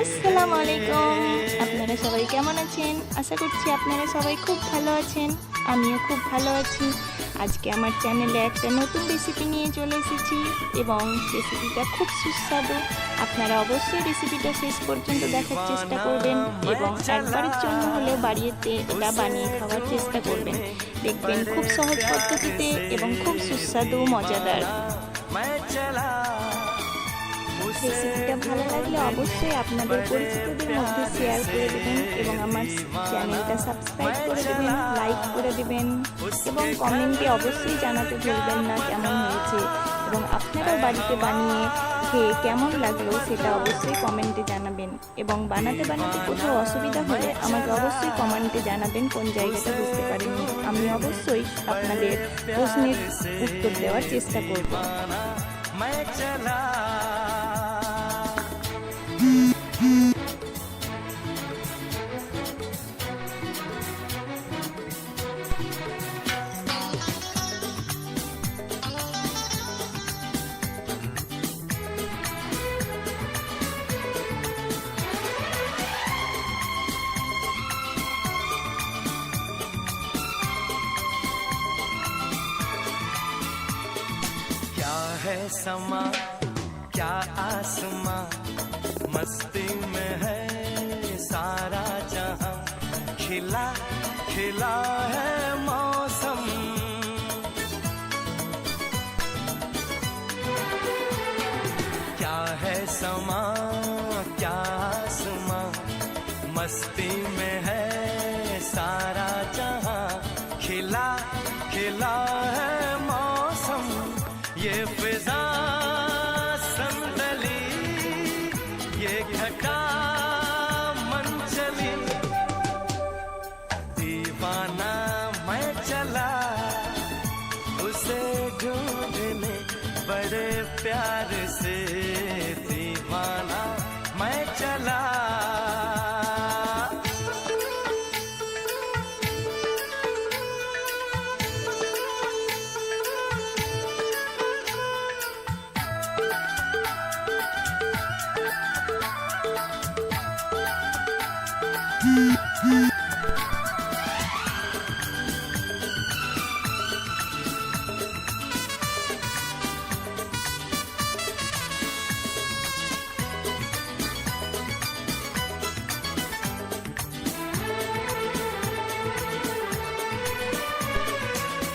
আসসালামু আলাইকুম আপনারা সবাই কেমন আছেন? আশা করছি আপনারা সবাই খুব ভালো আছেন। আমিও খুব ভালো আছি। আজকে আমার চ্যানেলে একটা নতুন রেসিপি নিয়ে চলে এসেছি এবং রেসিপিটা খুব সুস্বাদু। আপনারা অবশ্যই রেসিপিটা শেষ পর্যন্ত দেখার চেষ্টা করবেন এবং একবারের জন্য হলেও বাড়িতে এটা বানিয়ে খাওয়ার চেষ্টা করবেন। দেখবেন খুব সহজ পদ্ধতিতে এবং খুব সুস্বাদু, মজাদার। রেসিপিটা ভালো লাগলে অবশ্যই আপনাদের পরিচিতদের মধ্যে শেয়ার করে দেবেন এবং আমার চ্যানেলটা সাবস্ক্রাইব করে দেবেন লাইক করে দেবেন এবং কমেন্টে অবশ্যই জানাতে ভুলবেন না কেমন হয়েছে এবং আপনারাও বাড়িতে বানিয়ে খেয়ে কেমন লাগল সেটা অবশ্যই কমেন্টে জানাবেন এবং বানাতে বানাতে কোথাও অসুবিধা হলে আমাকে অবশ্যই কমেন্টে জানাবেন কোন জায়গাটা বুঝতে পারেননি আমি অবশ্যই আপনাদের প্রশ্নের উত্তর দেওয়ার চেষ্টা করব। है समा, क्या आसमां? मस्ती में है सारा जहाँ। खिला खिला है मौसम। क्या है समा, क्या आसमां? मस्ती में है सारा ये फिजा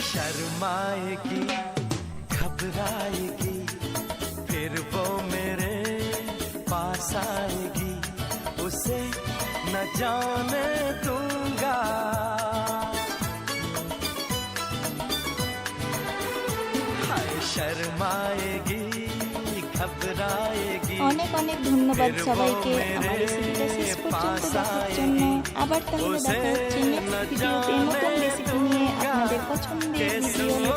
शर्माएगी घबराएगी फिर वो मेरे पास आएगी उसे न जाने दूंगा हाय शर्माएगी घबराएगी অনেক অনেক ধন্যবাদ সবাইকে আমার রেসিপিটা শেষ পর্যন্ত দেখার জন্য আবার তাহলে দেখা হচ্ছে নেক্সট ভিডিওতে নতুন রেসিপি নিয়ে আপনাদের পছন্দের ভিডিও